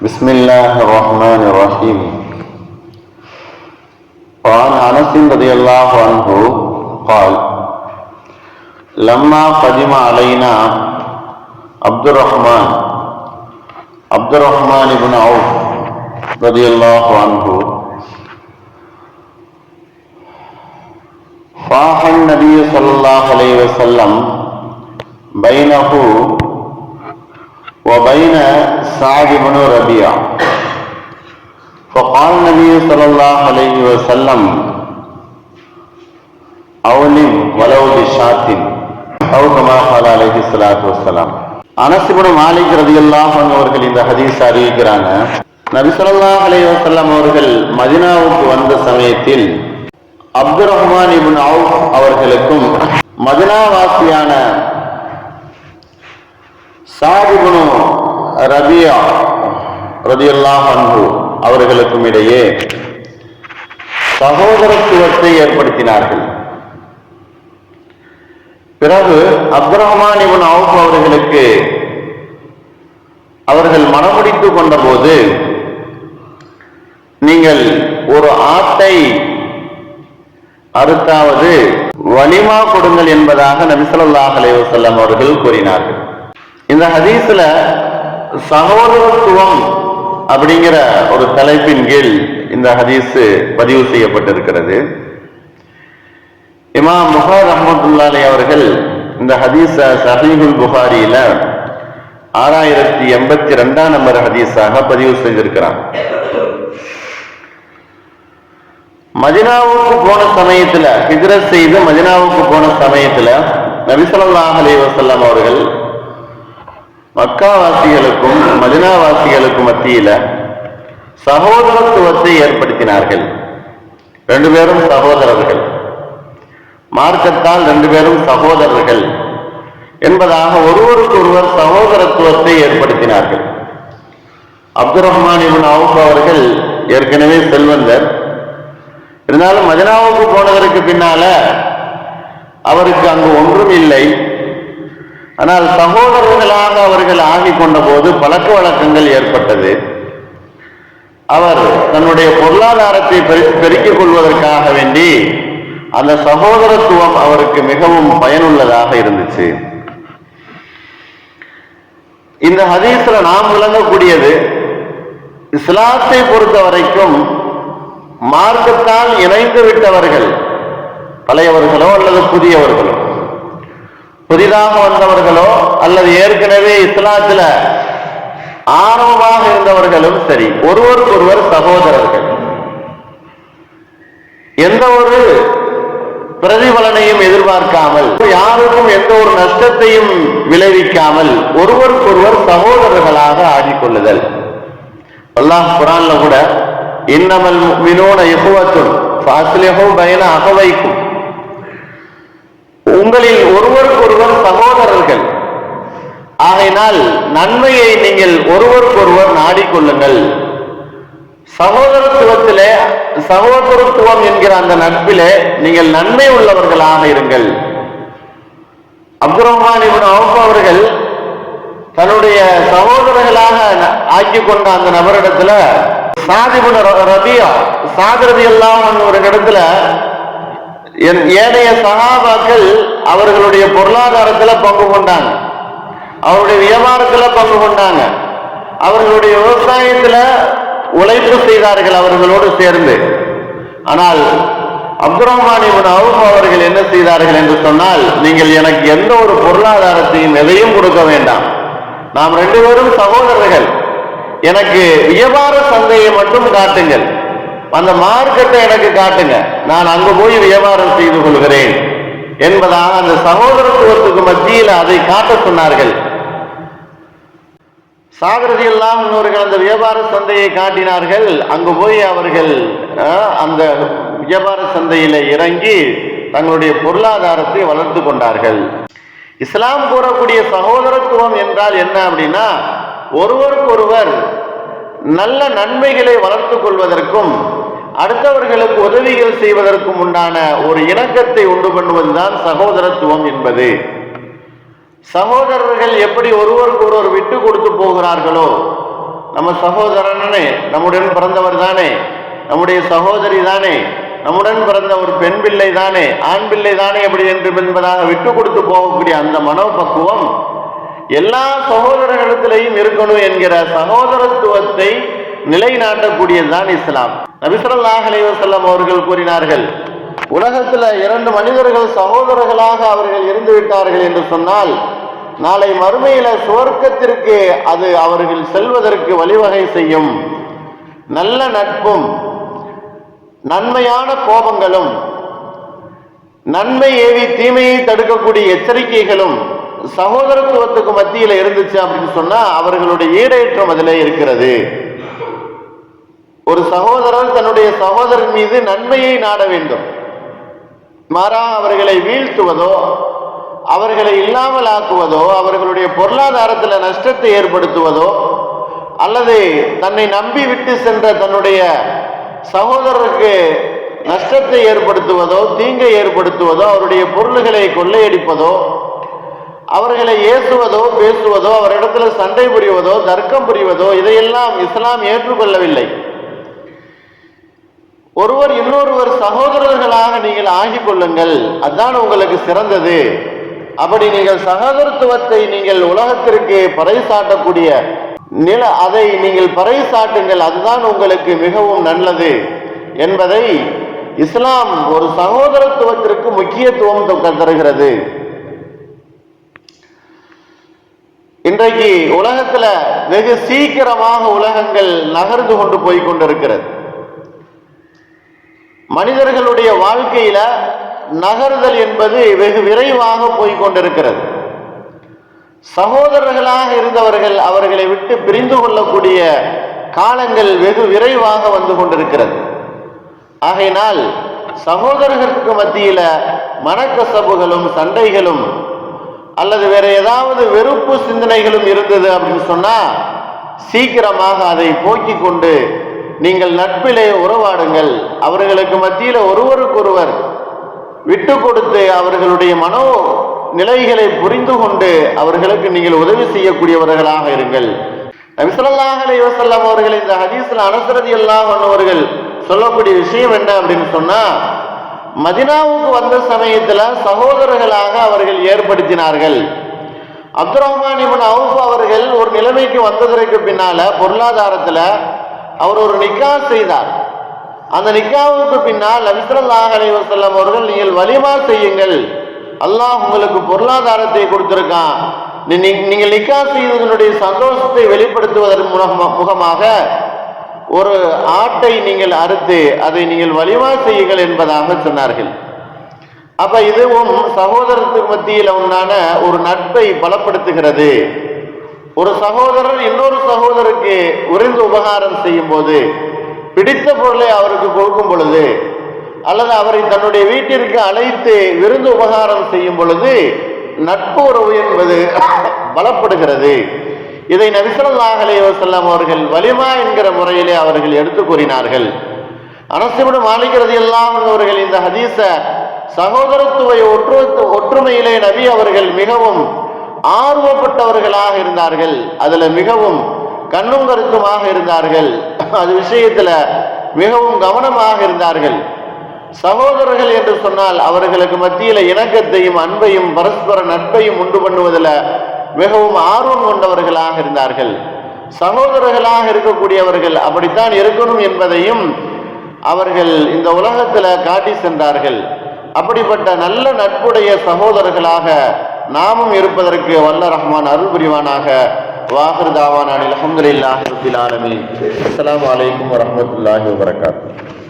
بسم الله الرحمن الرحيم وعن انس رضي الله عنه قال، لما قدم علينا عبد الرحمن عبد الرحمن بن عوف رضي الله عنه فاح النبي صلى الله عليه وسلم بينه وبين سعد بن ربيع فقال النبي صلى الله عليه وسلم أولم ولو بشاة أو كما قال عليه الصلاة والسلام அனசிபுன் மாலிக் ரதியல்லாஹ் அவர்கள் இந்த ஹதீஸ் அறிவிக்கிறாங்க நபி ஸல்லல்லாஹு அலைஹி வஸல்லம் அவர்கள் மதினாவுக்கு வந்த சமயத்தில் அப்துர் ரஹ்மான் இப்னு அவுஃப் அவர்களுக்கும் மதினாவாசியான சாதிபுனு ரபியா ரதியல்லாஹ் அன்பு அவர்களுக்கும் இடையே சகோதரத்துவத்தை ஏற்படுத்தினார்கள். பிறகு அப்துல் இவன் அவுப் அவர்களுக்கு அவர்கள் மனமுடித்துக் கொண்டபோது நீங்கள் ஒரு ஆட்டை அறுத்தாவது வலிமா கொடுங்கள் என்பதாக நபிசல்லாஹ் அலைவசல்லம் அவர்கள் கூறினார்கள். இந்த ஹதீஸ்ல சகோதரத்துவம் அப்படிங்கிற ஒரு தலைப்பின் கீழ் இந்த ஹதீஸ் பதிவு செய்யப்பட்டிருக்கிறது. இமாம் முஹார் ரஹமத்துல்லாலே அவர்கள் இந்த ஹதீஸ சஹீஹுல் புகாரியில ஆறாயிரத்தி எண்பத்தி ரெண்டாம் நம்பர் ஹதீஸாக பதிவு செஞ்சிருக்கிறான். மதினாவுக்கு போன சமயத்துல ஹிஜ்ரத் செய்து மதினாவுக்கு போன சமயத்துல நபிசல்லாஹ் அலி வசல்லாம் அவர்கள் மக்காவாசிகளுக்கும் மதினாவாசிகளுக்கும் மத்தியில சகோதரத்துவத்தை ஏற்படுத்தினார்கள். ரெண்டு பேரும் சகோதரர்கள். மார்க்கத்தால் ரெண்டு பேரும் சகோதரர்கள் என்பதாக ஒருவருக்கு ஒருவர் சகோதரத்துவத்தை ஏற்படுத்தினார்கள். அப்துல் ரஹ்மான் இபின் அவுப் அவர்கள் ஏற்கனவே செல்வந்தர். இருந்தாலும் மதினாவுக்கு போனதற்கு பின்னால அவருக்கு அங்கு ஒன்றும் இல்லை. ஆனால் சகோதரர்களாக அவர்கள் ஆகி கொண்ட போது பழக்க வழக்கங்கள் ஏற்பட்டது. அவர் தன்னுடைய பொருளாதாரத்தை பெரு- பெருக்கிக் கொள்வதற்காக வேண்டி அந்த சகோதரத்துவம் அவருக்கு மிகவும் பயனுள்ளதாக இருந்துச்சு. இந்த ஹதீஸ்ல நாம் விளங்கக்கூடியது இஸ்லாத்தை பொறுத்த வரைக்கும் மார்க்கத்தால் இணைந்து விட்டவர்கள் பழையவர்களோ அல்லது புதியவர்களோ புதிதாக வந்தவர்களோ அல்லது ஏற்கனவே இஸ்லாத்துல ஆர்வமாக இருந்தவர்களும் சரி ஒருவருக்கொருவர் சகோதரர்கள். எந்த ஒரு பிரதிபலனையும் எதிர்பார்க்காமல் யாருக்கும் எந்த ஒரு நஷ்டத்தையும் விளைவிக்காமல் ஒருவருக்கொருவர் சகோதரர்களாக ஆடிக்கொள்ளுதல் அல்லாஹ் குரான்ல கூட இன்னமல் மினோன எகுவத்தும் ஃபாஸ்லிஹு பயன அகவைக்கும். உங்களில் ஒருவருக்கொருவர் சகோதரர்கள். ஆகையினால் நன்மையை நீங்கள் ஒருவருக்கொருவர் நாடிக்கொள்ளுங்கள். சகோதரத்துவத்திலே சகோதரத்துவம் என்கிற அந்த நட்பிலே நீங்கள் நன்மை உள்ளவர்களாக இருங்கள். அப்துல் ரஹ்மான் அவர்கள் தன்னுடைய சகோதரர்களாக ஆக்கி ஆக்கிக் கொண்ட அந்த நபரிடத்துல சாதிபுன ரபியா சாதிரதி எல்லாம் ஒரு இடத்துல ஏனைய சகாபாக்கள் அவர்களுடைய பொருளாதாரத்துல பங்கு கொண்டாங்க. அவருடைய வியாபாரத்துல பங்கு கொண்டாங்க. அவர்களுடைய விவசாயத்துல உழைப்பு செய்தார்கள் அவர்களோடு சேர்ந்து. ஆனால் அப்துல் ரஹ்மான் இப்னு அவுஃப் அவர்கள் என்ன செய்தார்கள் என்று சொன்னால் நீங்கள் எனக்கு எந்த ஒரு பொருளாதாரத்தையும் எதையும் கொடுக்க வேண்டாம். நாம் ரெண்டு பேரும் சகோதரர்கள். எனக்கு வியாபார சந்தையை மட்டும் காட்டுங்கள். அந்த மார்க்கெட்டை எனக்கு காட்டுங்க. நான் அங்கு போய் வியாபாரம் செய்து கொள்கிறேன். என்பதாக அந்த சகோதரத்துவத்துக்கு மத்தியில் அதை காட்ட சொன்னார்கள். சாகரதி எல்லாம் அந்த வியாபார சந்தையை காட்டினார்கள். அங்கு போய் அவர்கள் அந்த வியாபார சந்தையில இறங்கி தங்களுடைய பொருளாதாரத்தை வளர்த்து கொண்டார்கள். இஸ்லாம் கூறக்கூடிய சகோதரத்துவம் என்றால் என்ன அப்படின்னா ஒருவருக்கொருவர் நல்ல நன்மைகளை வளர்த்துக் கொள்வதற்கும் அடுத்தவர்களுக்கு உதவிகள் செய்வதற்கும் உண்டான ஒரு இணக்கத்தை உண்டு பண்ணுவதுதான் சகோதரத்துவம் என்பது. சகோதரர்கள் எப்படி ஒருவருக்கு ஒருவர் விட்டு கொடுத்து போகிறார்களோ நம்ம சகோதரனே நம்முடன் பிறந்தவர் தானே நம்முடைய சகோதரி தானே நம்முடன் பிறந்த ஒரு பெண் பிள்ளை தானே ஆண் பிள்ளை தானே எப்படி என்று என்பதாக விட்டு கொடுத்து போகக்கூடிய அந்த மனோபக்குவம் எல்லா சகோதரர்களிடத்திலையும் இருக்கணும் என்கிற சகோதரத்துவத்தை நிலைநாட்டக்கூடியதுதான் இஸ்லாம். நபிசல்லாஹ் அலைவசல்லம் அவர்கள் கூறினார்கள் உலகத்தில் இரண்டு மனிதர்கள் சகோதரர்களாக அவர்கள் இருந்து விட்டார்கள் என்று சொன்னால் நாளை மறுமையில சுவர்க்கத்திற்கு அது அவர்கள் செல்வதற்கு வழிவகை செய்யும். நல்ல நட்பும் நன்மையான கோபங்களும் நன்மை ஏவி தீமையை தடுக்கக்கூடிய எச்சரிக்கைகளும் சகோதரத்துவத்துக்கு மத்தியில் இருந்துச்சு அப்படின்னு சொன்னா அவர்களுடைய ஈடேற்றம் அதில் இருக்கிறது. ஒரு சகோதரர் தன்னுடைய சகோதரன் மீது நன்மையை நாட வேண்டும். மாறா அவர்களை வீழ்த்துவதோ அவர்களை இல்லாமல் ஆக்குவதோ அவர்களுடைய பொருளாதாரத்தில் நஷ்டத்தை ஏற்படுத்துவதோ அல்லது தன்னை நம்பி விட்டு சென்ற தன்னுடைய சகோதரருக்கு நஷ்டத்தை ஏற்படுத்துவதோ தீங்கை ஏற்படுத்துவதோ அவருடைய பொருள்களை கொள்ளையடிப்பதோ அவர்களை ஏசுவதோ பேசுவதோ அவரிடத்துல சண்டை புரிவதோ தர்க்கம் புரிவதோ இதையெல்லாம் இஸ்லாம் ஏற்றுக்கொள்ளவில்லை. ஒருவர் இன்னொருவர் சகோதரர்களாக நீங்கள் ஆகி கொள்ளுங்கள். அதுதான் உங்களுக்கு சிறந்தது. அப்படி நீங்கள் சகோதரத்துவத்தை நீங்கள் உலகத்திற்கு பறைசாட்டக்கூடிய நில அதை நீங்கள் பறைசாட்டுங்கள் அதுதான் உங்களுக்கு மிகவும் நல்லது என்பதை இஸ்லாம் ஒரு சகோதரத்துவத்திற்கு முக்கியத்துவம் தருகிறது. இன்றைக்கு உலகத்துல வெகு சீக்கிரமாக உலகங்கள் நகர்ந்து கொண்டு போய் கொண்டிருக்கிறது. மனிதர்களுடைய வாழ்க்கையில நகர்தல் என்பது வெகு விரைவாக போய்கொண்டிருக்கிறது சகோதரர்களாக இருந்தவர்கள் அவர்களை விட்டு பிரிந்து கொள்ளக்கூடிய காலங்கள் வெகு விரைவாக வந்து கொண்டிருக்கிறது. ஆகையினால் சகோதரர்களுக்கு மத்தியில மனக்கசப்புகளும் சண்டைகளும் அல்லது வேற ஏதாவது வெறுப்பு சிந்தனைகளும் இருந்தது அப்படின்னு சொன்னா சீக்கிரமாக அதை போக்கிக் கொண்டு நீங்கள் நட்பிலே உறவாடுங்கள். அவர்களுக்கு மத்தியில ஒருவருக்கொருவர் விட்டு கொடுத்து அவர்களுடைய மனோ நிலைகளை புரிந்து கொண்டு அவர்களுக்கு நீங்கள் உதவி செய்யக்கூடியவர்களாக இருங்கள். நபிசல்லாஹ் அலைஹி அவர்கள் இந்த ஹதீஸ்ல அனசரதி எல்லாம் அவர்கள் சொல்லக்கூடிய விஷயம் என்ன அப்படின்னு சொன்னா மதினாவுக்கு வந்த சமயத்துல சகோதரர்களாக அவர்கள் ஏற்படுத்தினார்கள். அப்துல் ரஹ்மான் இவன் அவுஃப் அவர்கள் ஒரு நிலைமைக்கு வந்ததற்கு பின்னால பொருளாதாரத்துல அவர் ஒரு நிக்கா செய்தார். அந்த நிக்காவுக்கு பின்னால் நபிசல்லாஹ் அலைஹி அவர்கள் நீங்கள் வலிமா செய்யுங்கள். அல்லாஹ் உங்களுக்கு பொருளாதாரத்தை கொடுத்திருக்கான். நீங்கள் நிக்கா செய்ததனுடைய சந்தோஷத்தை வெளிப்படுத்துவதன் முகமாக ஒரு ஆட்டை நீங்கள் அறுத்து அதை நீங்கள் வலிமா செய்யுங்கள் என்பதாக சொன்னார்கள். அப்ப இதுவும் சகோதரத்துக்கு மத்தியில் உண்டான ஒரு நட்பை பலப்படுத்துகிறது. ஒரு சகோதரர் இன்னொரு சகோதரருக்கு உறிந்து உபகாரம் செய்யும் போது பிடித்த பொருளை அவருக்கு கொடுக்கும் பொழுது அல்லது அவரை தன்னுடைய வீட்டிற்கு அழைத்து விருந்து உபகாரம் செய்யும் பொழுது நட்பு உறவு என்பது பலப்படுகிறது. இதை நபிசல்லாஹ் அலைஹி அவர்கள் வலிமா என்கிற முறையிலே அவர்கள் எடுத்து கூறினார்கள். அனசிபுடு மாளிகிறது எல்லாம் அவர்கள் இந்த ஹதீச சகோதரத்துவ ஒற்று ஒற்றுமையிலே நபி அவர்கள் மிகவும் ஆர்வப்பட்டவர்களாக இருந்தார்கள். அதுல மிகவும் கண்ணும் கருத்துமாக இருந்தார்கள். அது விஷயத்துல மிகவும் கவனமாக இருந்தார்கள். சகோதரர்கள் என்று சொன்னால் அவர்களுக்கு மத்தியில இணக்கத்தையும் அன்பையும் பரஸ்பர நட்பையும் உண்டு பண்ணுவதில் மிகவும் ஆர்வம் கொண்டவர்களாக இருந்தார்கள். சகோதரர்களாக இருக்கக்கூடியவர்கள் அப்படித்தான் இருக்கணும் என்பதையும் அவர்கள் இந்த உலகத்தில் காட்டி சென்றார்கள். அப்படிப்பட்ட நல்ல நட்புடைய சகோதரர்களாக நாமும் இருப்பதற்கு வல்ல ரஹ்மான் அருள் புரிவானாக வாஹிர் தாவான் அலமதுல்லாஹி ரபில் ஆலமீன். அஸ்லாம் வலைக்கம் வரமத்துல்லாஹி வரகாத்து